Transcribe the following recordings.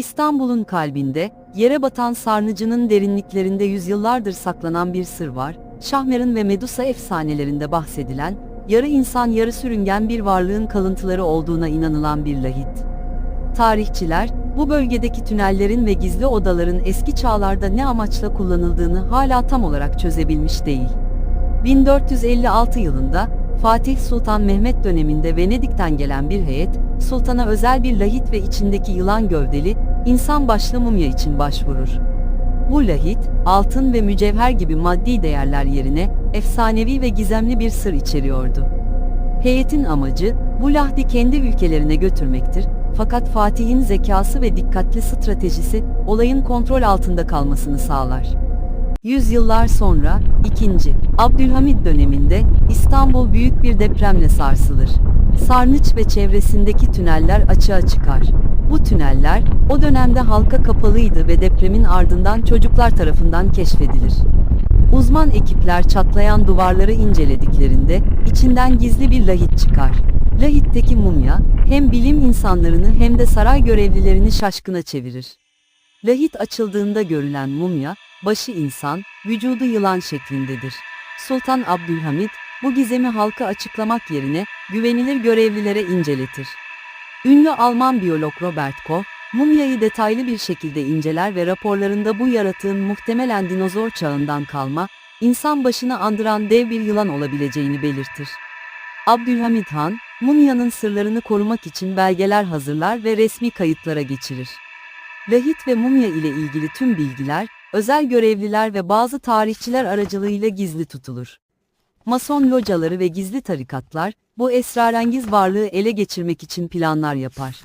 İstanbul'un kalbinde, yere batan sarnıcının derinliklerinde yüzyıllardır saklanan bir sır var. Şahmeran ve Medusa efsanelerinde bahsedilen, yarı insan yarı sürüngen bir varlığın kalıntıları olduğuna inanılan bir lahit. Tarihçiler, bu bölgedeki tünellerin ve gizli odaların eski çağlarda ne amaçla kullanıldığını hala tam olarak çözebilmiş değil. 1456 yılında Fatih Sultan Mehmet döneminde Venedik'ten gelen bir heyet, sultana özel bir lahit ve içindeki yılan gövdeli, insan başlı mumya için başvurur. Bu lahit, altın ve mücevher gibi maddi değerler yerine efsanevi ve gizemli bir sır içeriyordu. Heyetin amacı, bu lahdi kendi ülkelerine götürmektir, fakat Fatih'in zekası ve dikkatli stratejisi, olayın kontrol altında kalmasını sağlar. Yüzyıllar sonra, 2. Abdülhamid döneminde, İstanbul büyük bir depremle sarsılır. Sarnıç ve çevresindeki tüneller açığa çıkar. Bu tüneller, o dönemde halka kapalıydı ve depremin ardından çocuklar tarafından keşfedilir. Uzman ekipler çatlayan duvarları incelediklerinde, içinden gizli bir lahit çıkar. Lahitteki mumya, hem bilim insanlarını hem de saray görevlilerini şaşkına çevirir. Lahit açıldığında görülen mumya, başı insan, vücudu yılan şeklindedir. Sultan Abdülhamid, bu gizemi halka açıklamak yerine, güvenilir görevlilere inceletir. Ünlü Alman biyolog Robert Koch, mumyayı detaylı bir şekilde inceler ve raporlarında bu yaratığın muhtemelen dinozor çağından kalma, insan başını andıran dev bir yılan olabileceğini belirtir. Abdülhamid Han, mumyanın sırlarını korumak için belgeler hazırlar ve resmi kayıtlara geçirir. Lahit ve mumya ile ilgili tüm bilgiler, özel görevliler ve bazı tarihçiler aracılığıyla gizli tutulur. Mason locaları ve gizli tarikatlar, bu esrarengiz varlığı ele geçirmek için planlar yapar.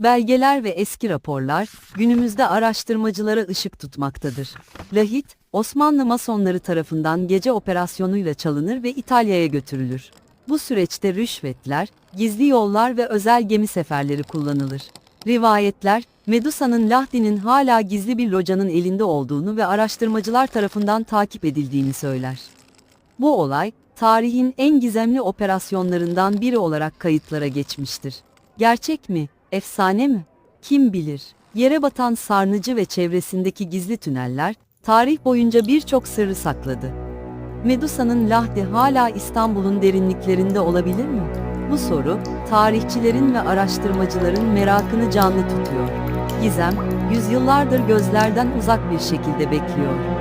Belgeler ve eski raporlar, günümüzde araştırmacılara ışık tutmaktadır. Lahit, Osmanlı Masonları tarafından gece operasyonuyla çalınır ve İtalya'ya götürülür. Bu süreçte rüşvetler, gizli yollar ve özel gemi seferleri kullanılır. Rivayetler, Medusa'nın Lahdi'nin hala gizli bir locanın elinde olduğunu ve araştırmacılar tarafından takip edildiğini söyler. Bu olay, tarihin en gizemli operasyonlarından biri olarak kayıtlara geçmiştir. Gerçek mi, efsane mi? Kim bilir? Yere batan sarnıcı ve çevresindeki gizli tüneller, tarih boyunca birçok sırrı sakladı. Medusa'nın Lahdi hala İstanbul'un derinliklerinde olabilir mi? Bu soru, tarihçilerin ve araştırmacıların merakını canlı tutuyor. Gizem, yüzyıllardır gözlerden uzak bir şekilde bekliyor.